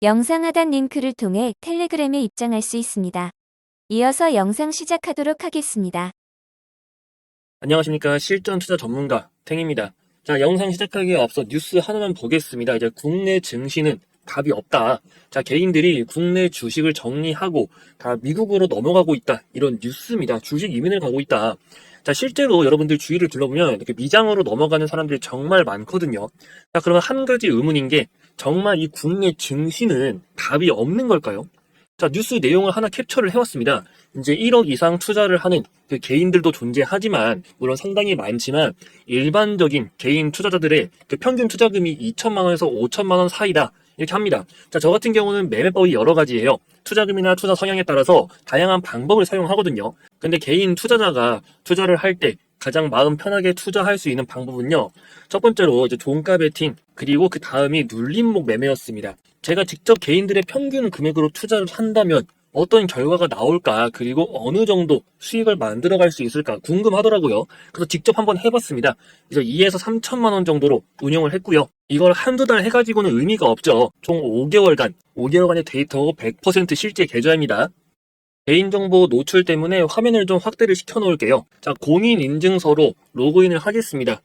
영상 하단 링크를 통해 텔레그램에 입장할 수 있습니다. 이어서 영상 시작하도록 하겠습니다. 안녕하십니까. 실전 투자 전문가 탱입니다. 자, 영상 시작하기에 앞서 뉴스 하나만 보겠습니다. 이제 국내 증시는 답이 없다. 자, 개인들이 국내 주식을 정리하고 다 미국으로 넘어가고 있다. 이런 뉴스입니다. 주식 이민을 가고 있다. 자, 실제로 여러분들 주위를 둘러보면 이렇게 미장으로 넘어가는 사람들이 정말 많거든요. 자, 그러면 한 가지 의문인 게 정말 이 국내 증시는 답이 없는 걸까요? 자, 뉴스 내용을 하나 캡처를 해왔습니다. 이제 1억 이상 투자를 하는 그 개인들도 존재하지만, 물론 상당히 많지만, 일반적인 개인 투자자들의 그 평균 투자금이 2천만 원에서 5천만 원 사이다. 이렇게 합니다. 자, 저 같은 경우는 매매법이 여러 가지예요. 투자금이나 투자 성향에 따라서 다양한 방법을 사용하거든요. 근데 개인 투자자가 투자를 할 때 가장 마음 편하게 투자할 수 있는 방법은요. 첫 번째로 이제 종가 베팅, 그리고 그 다음이 눌림목 매매였습니다. 제가 직접 개인들의 평균 금액으로 투자를 한다면 어떤 결과가 나올까, 그리고 어느 정도 수익을 만들어갈 수 있을까 궁금하더라고요. 그래서 직접 한번 해봤습니다. 그래서 2에서 3천만 원 정도로 운영을 했고요. 이걸 한두 달 해가지고는 의미가 없죠. 총 5개월간, 5개월간의 데이터 100% 실제 계좌입니다. 개인정보 노출 때문에 화면을 좀 확대를 시켜 놓을게요. 자, 공인 인증서로 로그인을 하겠습니다.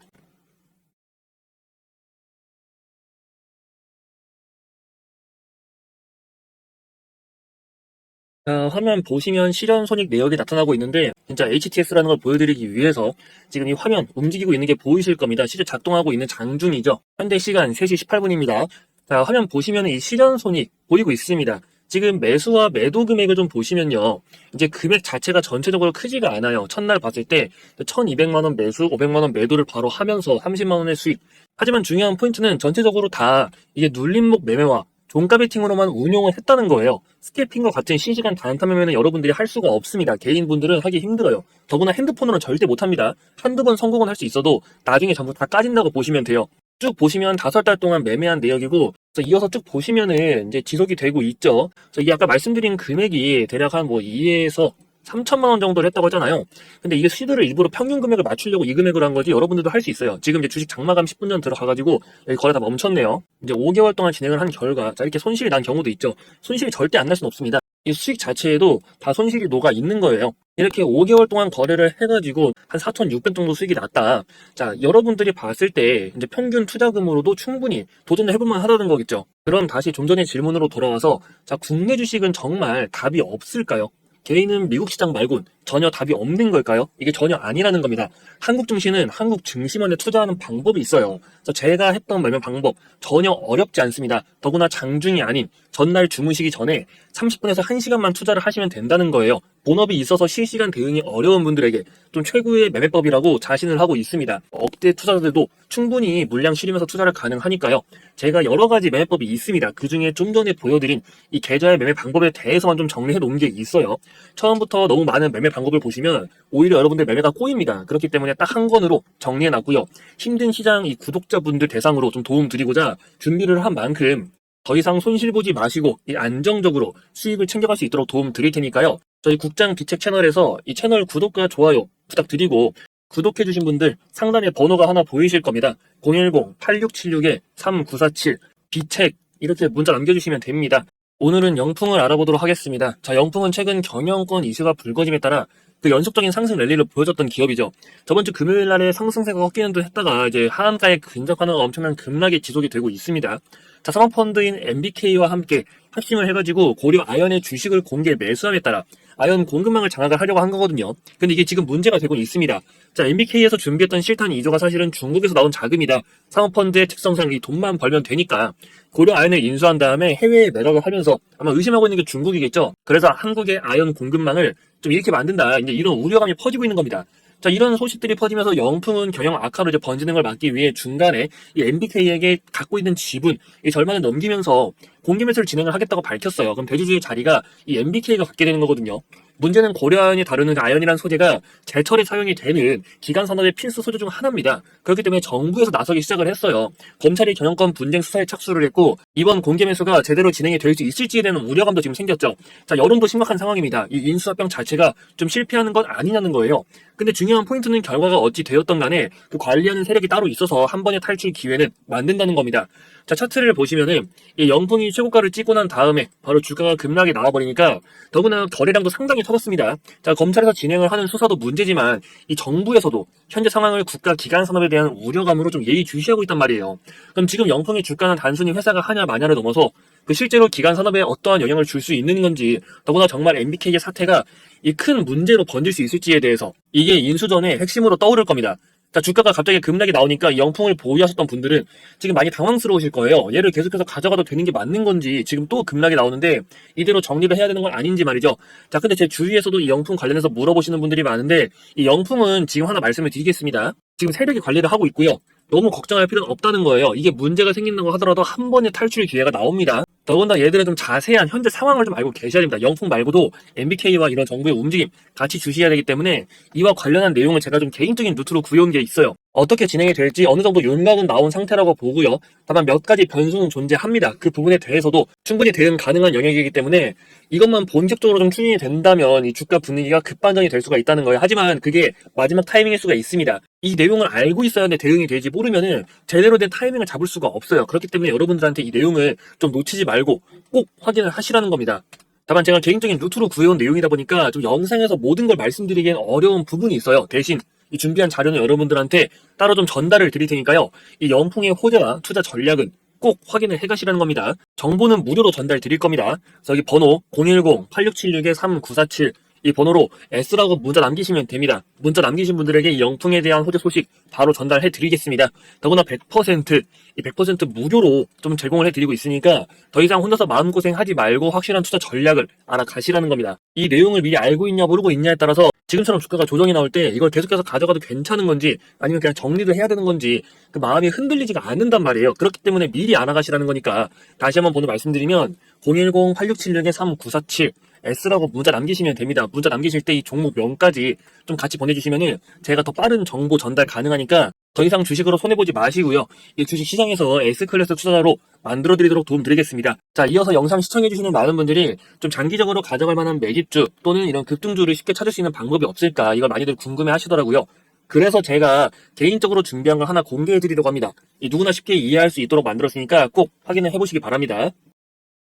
자, 화면 보시면 실현 손익 내역이 나타나고 있는데 진짜 HTS라는 걸 보여드리기 위해서 지금 이 화면 움직이고 있는 게 보이실 겁니다. 실제 작동하고 있는 장중이죠. 현대 시간 3시 18분입니다. 자, 화면 보시면 이 실현 손익 보이고 있습니다. 지금 매수와 매도 금액을 좀 보시면요. 이제 금액 자체가 전체적으로 크지가 않아요. 첫날 봤을 때 1200만 원 매수, 500만 원 매도를 바로 하면서 30만 원의 수익. 하지만 중요한 포인트는 전체적으로 다 이게 눌림목 매매와 종가 베팅으로만 운용을 했다는 거예요. 스캐핑과 같은 실시간 단타 매매는 여러분들이 할 수가 없습니다. 개인분들은 하기 힘들어요. 더구나 핸드폰으로는 절대 못합니다. 한두 번 성공은 할 수 있어도 나중에 전부 다 까진다고 보시면 돼요. 쭉 보시면 다섯 달 동안 매매한 내역이고 이어서 쭉 보시면은 이제 지속이 되고 있죠. 이 아까 말씀드린 금액이 대략 한 뭐 2에서 3천만 원 정도를 했다고 하잖아요. 근데 이게 시드를 일부러 평균 금액을 맞추려고 이 금액으로 한 거지 여러분들도 할 수 있어요. 지금 이제 주식 장마감 10분 전 들어가가지고 여기 거래 다 멈췄네요. 이제 5개월 동안 진행을 한 결과 자 이렇게 손실이 난 경우도 있죠. 손실이 절대 안 날 수는 없습니다. 이 수익 자체에도 다 손실이 녹아 있는 거예요. 이렇게 5개월 동안 거래를 해가지고 한 4,600 정도 수익이 났다. 자, 여러분들이 봤을 때 이제 평균 투자금으로도 충분히 도전을 해볼만 하다는 거겠죠. 그럼 다시 좀 전의 질문으로 돌아와서 자, 국내 주식은 정말 답이 없을까요? 개인은 미국 시장 말곤 전혀 답이 없는 걸까요? 이게 전혀 아니라는 겁니다. 한국 증시는 한국 증시만에 투자하는 방법이 있어요. 그래서 제가 했던 매매 방법 전혀 어렵지 않습니다. 더구나 장중이 아닌 전날 주무시기 전에 30분에서 1시간만 투자를 하시면 된다는 거예요. 본업이 있어서 실시간 대응이 어려운 분들에게 좀 최고의 매매법이라고 자신을 하고 있습니다. 억대 투자자들도 충분히 물량 실으면서 투자를 가능하니까요. 제가 여러 가지 매매법이 있습니다. 그 중에 좀 전에 보여드린 이 계좌의 매매 방법에 대해서만 좀 정리해 놓은 게 있어요. 처음부터 너무 많은 매매 방법을 보시면 오히려 여러분들 매매가 꼬입니다. 그렇기 때문에 딱 한 권으로 정리해 놨고요. 힘든 시장 이 구독자분들 대상으로 좀 도움 드리고자 준비를 한 만큼 더 이상 손실 보지 마시고 이 안정적으로 수익을 챙겨갈 수 있도록 도움 드릴 테니까요. 저희 국장 비책 채널에서 이 채널 구독과 좋아요 부탁드리고 구독해주신 분들 상단에 번호가 하나 보이실 겁니다. 010-8676-3947 비책 이렇게 문자 남겨주시면 됩니다. 오늘은 영풍을 알아보도록 하겠습니다. 자, 영풍은 최근 경영권 이슈가 불거짐에 따라 그 연속적인 상승 랠리를 보여줬던 기업이죠. 저번 주 금요일 날에 상승세가 꺾이는 듯 했다가 이제 하한가에 근접하는 엄청난 급락이 지속이 되고 있습니다. 자, 사모펀드인 MBK와 함께 합심을 해가지고 고려 아연의 주식을 공개 매수함에 따라 아연 공급망을 장악을 하려고 한 거거든요. 근데 이게 지금 문제가 되고 있습니다. 자, MBK에서 준비했던 실탄 2조가 사실은 중국에서 나온 자금이다. 사모펀드의 특성상 이 돈만 벌면 되니까 고려 아연을 인수한 다음에 해외에 매각을 하면서 아마 의심하고 있는 게 중국이겠죠. 그래서 한국의 아연 공급망을 좀 이렇게 만든다. 이제 이런 우려감이 퍼지고 있는 겁니다. 자, 이런 소식들이 퍼지면서 영풍은 경영 악화로 이제 번지는 걸 막기 위해 중간에 이 MBK에게 갖고 있는 지분, 이 절반을 넘기면서 공개 매수를 진행을 하겠다고 밝혔어요. 그럼 대주주의 자리가 이 MBK가 갖게 되는 거거든요. 문제는 고려아연이 다루는 그 아연이라는 소재가 제철에 사용이 되는 기간 산업의 필수 소재 중 하나입니다. 그렇기 때문에 정부에서 나서기 시작을 했어요. 검찰이 전형권 분쟁 수사에 착수를 했고 이번 공개 매수가 제대로 진행이 될 수 있을지에 대한 우려감도 지금 생겼죠. 자, 여론도 심각한 상황입니다. 이 인수합병 자체가 좀 실패하는 건 아니냐는 거예요. 근데 중요한 포인트는 결과가 어찌 되었던 간에 그 관리하는 세력이 따로 있어서 한 번의 탈출 기회는 만든다는 겁니다. 자, 차트를 보시면은 이 영풍이 최고가를 찍고 난 다음에 바로 주가가 급락이 나와버리니까 더구나 거래량도 상당히 터졌습니다. 자, 검찰에서 진행을 하는 수사도 문제지만 이 정부에서도 현재 상황을 국가 기관 산업에 대한 우려감으로 좀 예의주시하고 있단 말이에요. 그럼 지금 영풍의 주가는 단순히 회사가 하냐 마냐를 넘어서 그 실제로 기관 산업에 어떠한 영향을 줄 수 있는 건지 더구나 정말 MBK의 사태가 이 큰 문제로 번질 수 있을지에 대해서 이게 인수전의 핵심으로 떠오를 겁니다. 자, 주가가 갑자기 급락이 나오니까 이 영풍을 보유하셨던 분들은 지금 많이 당황스러우실 거예요. 얘를 계속해서 가져가도 되는 게 맞는 건지 지금 또 급락이 나오는데 이대로 정리를 해야 되는 건 아닌지 말이죠. 자, 근데 제 주위에서도 이 영풍 관련해서 물어보시는 분들이 많은데 이 영풍은 지금 하나 말씀을 드리겠습니다. 지금 세력이 관리를 하고 있고요. 너무 걱정할 필요는 없다는 거예요. 이게 문제가 생긴다고 하더라도 한 번의 탈출 기회가 나옵니다. 더군다나 얘들은 좀 자세한 현재 상황을 좀 알고 계셔야 됩니다. 영풍 말고도 MBK와 이런 정부의 움직임 같이 주시해야 되기 때문에 이와 관련한 내용을 제가 좀 개인적인 루트로 구해온 게 있어요. 어떻게 진행이 될지 어느 정도 윤곽은 나온 상태라고 보고요. 다만 몇 가지 변수는 존재합니다. 그 부분에 대해서도 충분히 대응 가능한 영역이기 때문에 이것만 본격적으로 좀 추진이 된다면 이 주가 분위기가 급반전이 될 수가 있다는 거예요. 하지만 그게 마지막 타이밍일 수가 있습니다. 이 내용을 알고 있어야 내 대응이 되지 모르면은 제대로 된 타이밍을 잡을 수가 없어요. 그렇기 때문에 여러분들한테 이 내용을 좀 놓치지 말고 꼭 확인을 하시라는 겁니다. 다만 제가 개인적인 루트로 구해온 내용이다 보니까 좀 영상에서 모든 걸 말씀드리기엔 어려운 부분이 있어요. 대신 이 준비한 자료는 여러분들한테 따로 좀 전달을 드릴 테니까요. 이 영풍의 호재와 투자 전략은 꼭 확인을 해 가시라는 겁니다. 정보는 무료로 전달 드릴 겁니다. 저기 번호 010-8676-3947 이 번호로 S라고 문자 남기시면 됩니다. 문자 남기신 분들에게 이 영풍에 대한 호재 소식 바로 전달해 드리겠습니다. 더구나 100%, 이 100% 무료로 좀 제공을 해 드리고 있으니까 더 이상 혼자서 마음고생 하지 말고 확실한 투자 전략을 알아가시라는 겁니다. 이 내용을 미리 알고 있냐 모르고 있냐에 따라서 지금처럼 주가가 조정이 나올 때 이걸 계속해서 가져가도 괜찮은 건지 아니면 그냥 정리를 해야 되는 건지 그 마음이 흔들리지가 않는단 말이에요. 그렇기 때문에 미리 알아가시라는 거니까 다시 한번 번호 말씀드리면 010-8676-3947 S라고 문자 남기시면 됩니다. 문자 남기실 때 이 종목명까지 좀 같이 보내주시면은 제가 더 빠른 정보 전달 가능하니까 더 이상 주식으로 손해보지 마시고요. 이 주식 시장에서 S클래스 투자자로 만들어드리도록 도움드리겠습니다. 자, 이어서 영상 시청해주시는 많은 분들이 좀 장기적으로 가져갈 만한 매집주 또는 이런 급등주를 쉽게 찾을 수 있는 방법이 없을까 이걸 많이들 궁금해 하시더라고요. 그래서 제가 개인적으로 준비한 걸 하나 공개해드리려고 합니다. 이 누구나 쉽게 이해할 수 있도록 만들었으니까 꼭 확인을 해보시기 바랍니다.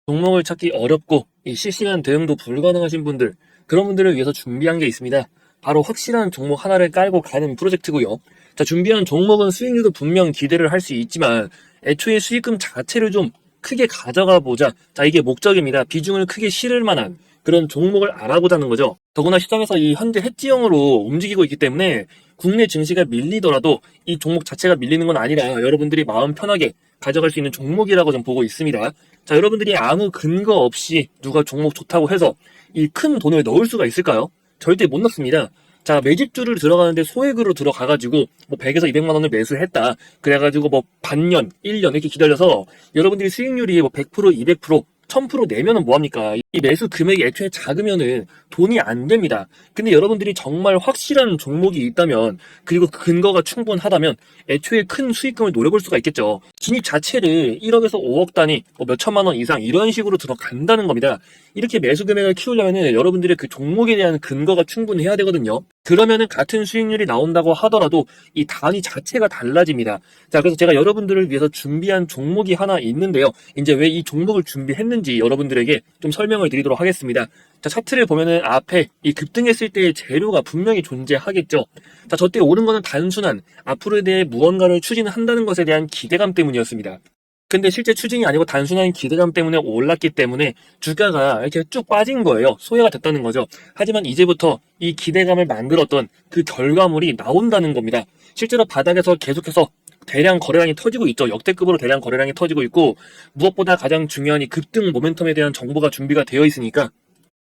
종목을 찾기 어렵고 이 실시간 대응도 불가능하신 분들 그런 분들을 위해서 준비한 게 있습니다. 바로 확실한 종목 하나를 깔고 가는 프로젝트고요. 자 준비한 종목은 수익률도 분명 기대를 할 수 있지만 애초에 수익금 자체를 좀 크게 가져가 보자. 자 이게 목적입니다. 비중을 크게 실을 만한 그런 종목을 알아보자는 거죠. 더구나 시장에서 이 현재 해지형으로 움직이고 있기 때문에 국내 증시가 밀리더라도 이 종목 자체가 밀리는 건 아니라 여러분들이 마음 편하게 가져갈 수 있는 종목이라고 좀 보고 있습니다. 자, 여러분들이 아무 근거 없이 누가 종목 좋다고 해서 이 큰 돈을 넣을 수가 있을까요? 절대 못 넣습니다. 자, 매집주를 들어가는데 소액으로 들어가가지고 뭐 100에서 200만 원을 매수했다. 그래가지고 뭐 반년, 1년 이렇게 기다려서 여러분들이 수익률이 뭐 100%, 200%, 1000% 내면은 뭐합니까? 이 매수 금액이 애초에 작으면은 돈이 안 됩니다. 근데 여러분들이 정말 확실한 종목이 있다면, 그리고 근거가 충분하다면, 애초에 큰 수익금을 노려볼 수가 있겠죠. 진입 자체를 1억에서 5억 단위, 뭐 몇천만 원 이상 이런 식으로 들어간다는 겁니다. 이렇게 매수 금액을 키우려면은 여러분들의 그 종목에 대한 근거가 충분해야 되거든요. 그러면은 같은 수익률이 나온다고 하더라도 이 단위 자체가 달라집니다. 자, 그래서 제가 여러분들을 위해서 준비한 종목이 하나 있는데요. 이제 왜 이 종목을 준비했는지 여러분들에게 좀 설명을 드리도록 하겠습니다. 자, 차트를 보면은 앞에 이 급등했을 때의 재료가 분명히 존재하겠죠. 자, 저때 오른 거는 단순한 앞으로에 대해 무언가를 추진한다는 것에 대한 기대감 때문이었습니다. 근데 실제 추진이 아니고 단순한 기대감 때문에 올랐기 때문에 주가가 이렇게 쭉 빠진 거예요. 소외가 됐다는 거죠. 하지만 이제부터 이 기대감을 만들었던 그 결과물이 나온다는 겁니다. 실제로 바닥에서 계속해서 대량 거래량이 터지고 있죠. 역대급으로 대량 거래량이 터지고 있고 무엇보다 가장 중요한 이 급등 모멘텀에 대한 정보가 준비가 되어 있으니까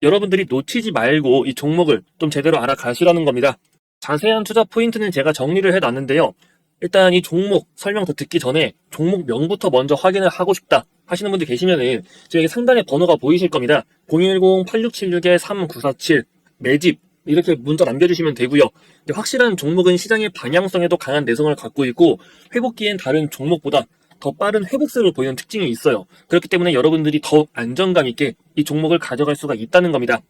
여러분들이 놓치지 말고 이 종목을 좀 제대로 알아가시라는 겁니다. 자세한 투자 포인트는 제가 정리를 해놨는데요. 일단 이 종목 설명 더 듣기 전에 종목명부터 먼저 확인을 하고 싶다 하시는 분들 계시면은 저에게 상단에 번호가 보이실 겁니다. 010-8676-3947 매집 이렇게 문자 남겨주시면 되고요. 확실한 종목은 시장의 방향성에도 강한 내성을 갖고 있고 회복기엔 다른 종목보다 더 빠른 회복세를 보이는 특징이 있어요. 그렇기 때문에 여러분들이 더욱 안정감 있게 이 종목을 가져갈 수가 있다는 겁니다.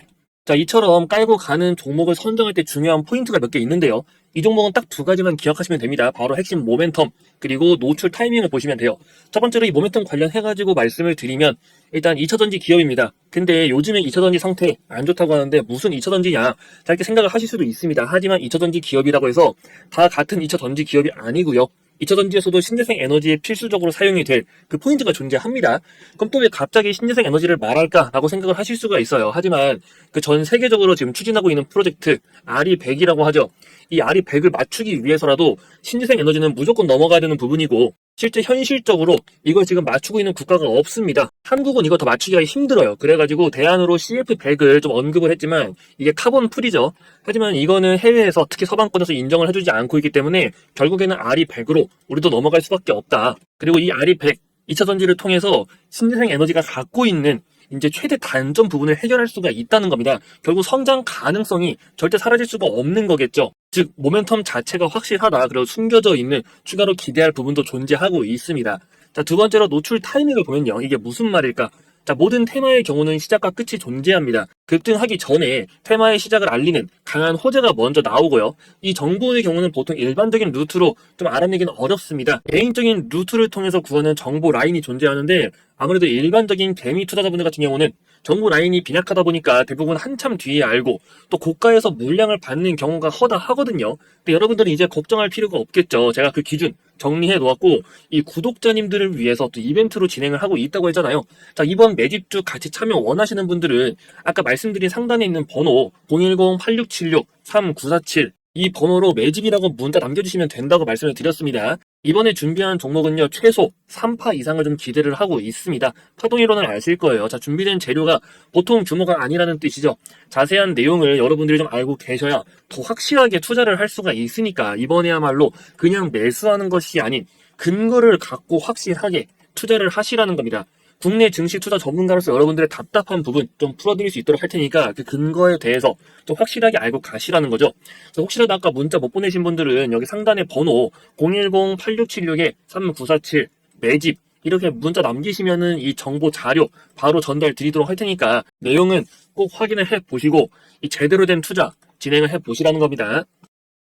자, 이처럼 깔고 가는 종목을 선정할 때 중요한 포인트가 몇 개 있는데요. 이 종목은 딱 두 가지만 기억하시면 됩니다. 바로 핵심 모멘텀, 그리고 노출 타이밍을 보시면 돼요. 첫 번째로 이 모멘텀 관련해가지고 말씀을 드리면, 일단 2차전지 기업입니다. 근데 요즘에 2차전지 상태 안 좋다고 하는데 무슨 2차전지냐? 자, 이렇게 생각을 하실 수도 있습니다. 하지만 2차전지 기업이라고 해서 다 같은 2차전지 기업이 아니고요. 2차 전지에서도 신재생 에너지에 필수적으로 사용이 될 그 포인트가 존재합니다. 그럼 또 왜 갑자기 신재생 에너지를 말할까라고 생각을 하실 수가 있어요. 하지만 그 전 세계적으로 지금 추진하고 있는 프로젝트 RE100이라고 하죠. 이 RE100을 맞추기 위해서라도 신재생 에너지는 무조건 넘어가야 되는 부분이고 실제 현실적으로 이걸 지금 맞추고 있는 국가가 없습니다. 한국은 이거 더 맞추기가 힘들어요. 그래가지고 대안으로 CF100을 좀 언급을 했지만 이게 카본 풀이죠. 하지만 이거는 해외에서 특히 서방권에서 인정을 해주지 않고 있기 때문에 결국에는 RE100으로 우리도 넘어갈 수밖에 없다. 그리고 이 RE100 2차 전지를 통해서 신재생 에너지가 갖고 있는 이제 최대 단점 부분을 해결할 수가 있다는 겁니다. 결국 성장 가능성이 절대 사라질 수가 없는 거겠죠. 즉 모멘텀 자체가 확실하다. 그리고 숨겨져 있는 추가로 기대할 부분도 존재하고 있습니다. 자, 두 번째로 노출 타이밍을 보면요. 이게 무슨 말일까? 자, 모든 테마의 경우는 시작과 끝이 존재합니다. 급등하기 전에 테마의 시작을 알리는 강한 호재가 먼저 나오고요. 이 정보의 경우는 보통 일반적인 루트로 좀 알아내기는 어렵습니다. 개인적인 루트를 통해서 구하는 정보 라인이 존재하는데 아무래도 일반적인 개미 투자자분들 같은 경우는 정보 라인이 빈약하다 보니까 대부분 한참 뒤에 알고 또 고가에서 물량을 받는 경우가 허다하거든요. 근데 여러분들은 이제 걱정할 필요가 없겠죠. 제가 그 기준 정리해 놓았고 이 구독자님들을 위해서 또 이벤트로 진행을 하고 있다고 했잖아요. 자, 이번 매집주 같이 참여 원하시는 분들은 아까 말씀드린 상단에 있는 번호 010-8676-3947 이 번호로 매집이라고 문자 남겨주시면 된다고 말씀을 드렸습니다. 이번에 준비한 종목은요, 최소 3파 이상을 좀 기대를 하고 있습니다. 파동이론을 아실 거예요. 자, 준비된 재료가 보통 규모가 아니라는 뜻이죠. 자세한 내용을 여러분들이 좀 알고 계셔야 더 확실하게 투자를 할 수가 있으니까 이번에야말로 그냥 매수하는 것이 아닌 근거를 갖고 확실하게 투자를 하시라는 겁니다. 국내 증시 투자 전문가로서 여러분들의 답답한 부분 좀 풀어드릴 수 있도록 할 테니까 그 근거에 대해서 좀 확실하게 알고 가시라는 거죠. 그래서 혹시라도 아까 문자 못 보내신 분들은 여기 상단에 번호 010-8676-3947 매집 이렇게 문자 남기시면은 이 정보 자료 바로 전달 드리도록 할 테니까 내용은 꼭 확인을 해 보시고 이 제대로 된 투자 진행을 해 보시라는 겁니다.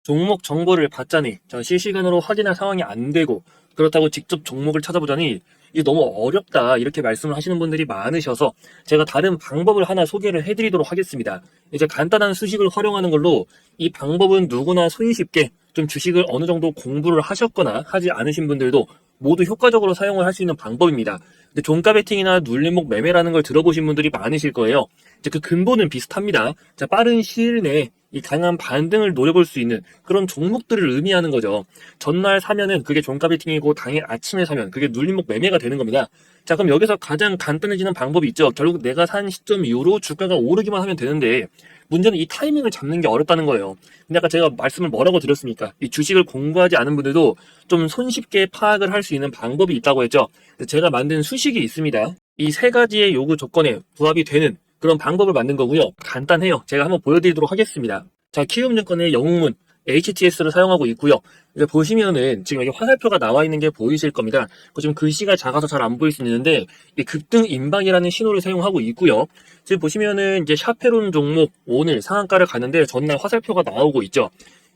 종목 정보를 받자니 저 실시간으로 확인할 상황이 안 되고 그렇다고 직접 종목을 찾아보자니 이게 너무 어렵다 이렇게 말씀을 하시는 분들이 많으셔서 제가 다른 방법을 하나 소개를 해드리도록 하겠습니다. 이제 간단한 수식을 활용하는 걸로 이 방법은 누구나 손쉽게 좀 주식을 어느 정도 공부를 하셨거나 하지 않으신 분들도 모두 효과적으로 사용을 할 수 있는 방법입니다. 근데 종가 베팅이나 눌림목 매매라는 걸 들어보신 분들이 많으실 거예요. 이제 그 근본은 비슷합니다. 자, 빠른 시일 내에 이 강한 반등을 노려볼 수 있는 그런 종목들을 의미하는 거죠. 전날 사면은 그게 종가 베팅이고 당일 아침에 사면 그게 눌림목 매매가 되는 겁니다. 자, 그럼 여기서 가장 간단해지는 방법이 있죠. 결국 내가 산 시점 이후로 주가가 오르기만 하면 되는데 문제는 이 타이밍을 잡는 게 어렵다는 거예요. 근데 아까 제가 말씀을 뭐라고 드렸습니까? 이 주식을 공부하지 않은 분들도 좀 손쉽게 파악을 할 수 있는 방법이 있다고 했죠. 제가 만든 수식이 있습니다. 이 세 가지의 요구 조건에 부합이 되는 그런 방법을 만든 거고요. 간단해요. 제가 한번 보여드리도록 하겠습니다. 자, 키움증권의 영웅문 HTS를 사용하고 있고요. 이제 보시면은 지금 여기 화살표가 나와 있는 게 보이실 겁니다. 그 지금 글씨가 작아서 잘 안 보일 수 있는데 이 급등 임박이라는 신호를 사용하고 있고요. 지금 보시면은 이제 샤페론 종목 오늘 상한가를 가는데 전날 화살표가 나오고 있죠.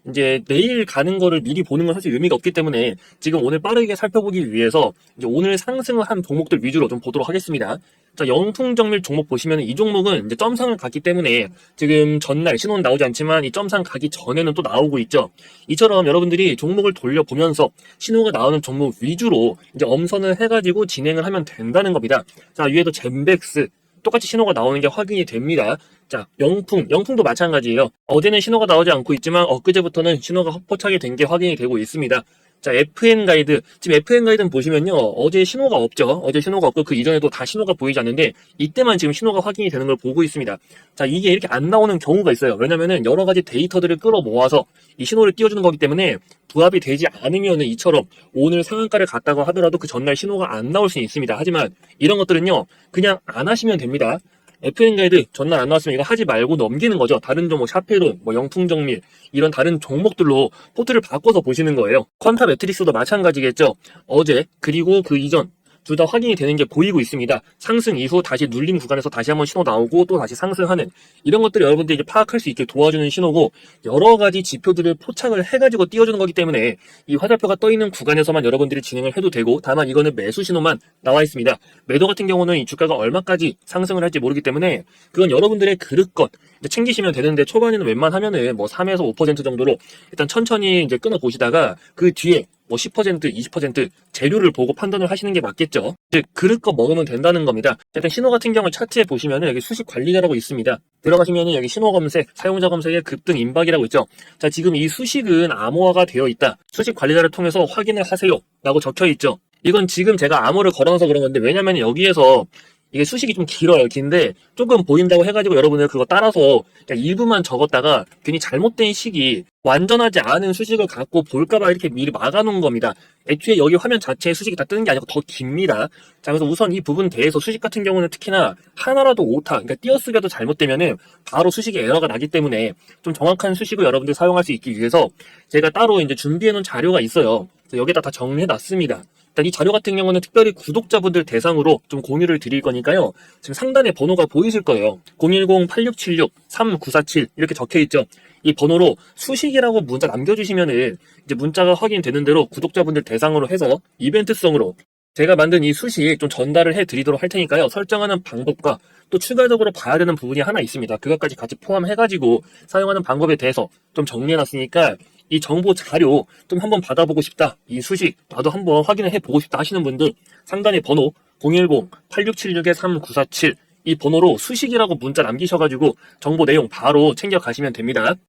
이제 내일 가는 거를 미리 보는 건 사실 의미가 없기 때문에 지금 오늘 빠르게 살펴보기 위해서 이제 오늘 상승을 한 종목들 위주로 좀 보도록 하겠습니다. 자, 영풍정밀 종목 보시면 이 종목은 이제 점상을 갔기 때문에 지금 전날 신호는 나오지 않지만 이 점상 가기 전에는 또 나오고 있죠. 이처럼 여러분들이 종목을 돌려보면서 신호가 나오는 종목 위주로 이제 엄선을 해가지고 진행을 하면 된다는 겁니다. 자, 위에도 젠백스 똑같이 신호가 나오는 게 확인이 됩니다. 자, 영풍, 영풍도 마찬가지예요. 어제는 신호가 나오지 않고 있지만 엊그제부터는 신호가 헛포착이 된 게 확인이 되고 있습니다. 자, FN 가이드. 지금 FN 가이드는 보시면요. 어제 신호가 없죠. 어제 신호가 없고 그 이전에도 다 신호가 보이지 않는데 이때만 지금 신호가 확인이 되는 걸 보고 있습니다. 자, 이게 이렇게 안 나오는 경우가 있어요. 왜냐면은 여러 가지 데이터들을 끌어 모아서 이 신호를 띄워주는 거기 때문에 부합이 되지 않으면은 이처럼 오늘 상한가를 갔다고 하더라도 그 전날 신호가 안 나올 수 있습니다. 하지만 이런 것들은요. 그냥 안 하시면 됩니다. FN 가이드 전날 안 나왔으면 이거 하지 말고 넘기는 거죠. 다른 종목 샤페론, 뭐 영풍정밀 이런 다른 종목들로 포트를 바꿔서 보시는 거예요. 퀀타 매트릭스도 마찬가지겠죠. 어제 그리고 그 이전 둘 다 확인이 되는 게 보이고 있습니다. 상승 이후 다시 눌림 구간에서 다시 한번 신호 나오고 또 다시 상승하는 이런 것들을 여러분들이 이제 파악할 수 있게 도와주는 신호고 여러 가지 지표들을 포착을 해가지고 띄워주는 거기 때문에 이 화살표가 떠 있는 구간에서만 여러분들이 진행을 해도 되고 다만 이거는 매수 신호만 나와 있습니다. 매도 같은 경우는 이 주가가 얼마까지 상승을 할지 모르기 때문에 그건 여러분들의 그릇것 챙기시면 되는데 초반에는 웬만하면은 뭐 3에서 5% 정도로 일단 천천히 이제 끊어 보시다가 그 뒤에 뭐 10%, 20% 재료를 보고 판단을 하시는 게 맞겠죠. 즉 그릇거 먹으면 된다는 겁니다. 일단 신호 같은 경우 차트에 보시면은 여기 수식 관리자라고 있습니다. 들어가시면은 여기 신호 검색, 사용자 검색의 급등 임박이라고 있죠. 자 지금 이 수식은 암호화가 되어 있다. 수식 관리자를 통해서 확인을 하세요라고 적혀 있죠. 이건 지금 제가 암호를 걸어놔서 그런 건데 왜냐면 여기에서 이게 수식이 좀 길어요. 긴데 조금 보인다고 해가지고 여러분들 그거 따라서 일부만 적었다가 괜히 잘못된 식이 완전하지 않은 수식을 갖고 볼까봐 이렇게 미리 막아놓은 겁니다. 애초에 여기 화면 자체에 수식이 다 뜨는 게 아니고 더 깁니다. 자, 그래서 우선 이 부분 대해서 수식 같은 경우는 특히나 하나라도 오타, 그러니까 띄어쓰기라도 잘못되면은 바로 수식에 에러가 나기 때문에 좀 정확한 수식을 여러분들 사용할 수 있기 위해서 제가 따로 이제 준비해놓은 자료가 있어요. 여기다 다 정리해놨습니다. 이 자료 같은 경우는 특별히 구독자분들 대상으로 좀 공유를 드릴 거니까요. 지금 상단에 번호가 보이실 거예요. 010-8676-3947 이렇게 적혀 있죠. 이 번호로 수식이라고 문자 남겨주시면은 이제 문자가 확인되는 대로 구독자분들 대상으로 해서 이벤트성으로 제가 만든 이 수식 좀 전달을 해 드리도록 할 테니까요. 설정하는 방법과 또 추가적으로 봐야 되는 부분이 하나 있습니다. 그것까지 같이 포함해가지고 사용하는 방법에 대해서 좀 정리해놨으니까 이 정보 자료 좀 한번 받아보고 싶다. 이 수식 나도 한번 확인을 해보고 싶다 하시는 분들 상단에 번호 010-8676-3947 이 번호로 수식이라고 문자 남기셔가지고 정보 내용 바로 챙겨 가시면 됩니다.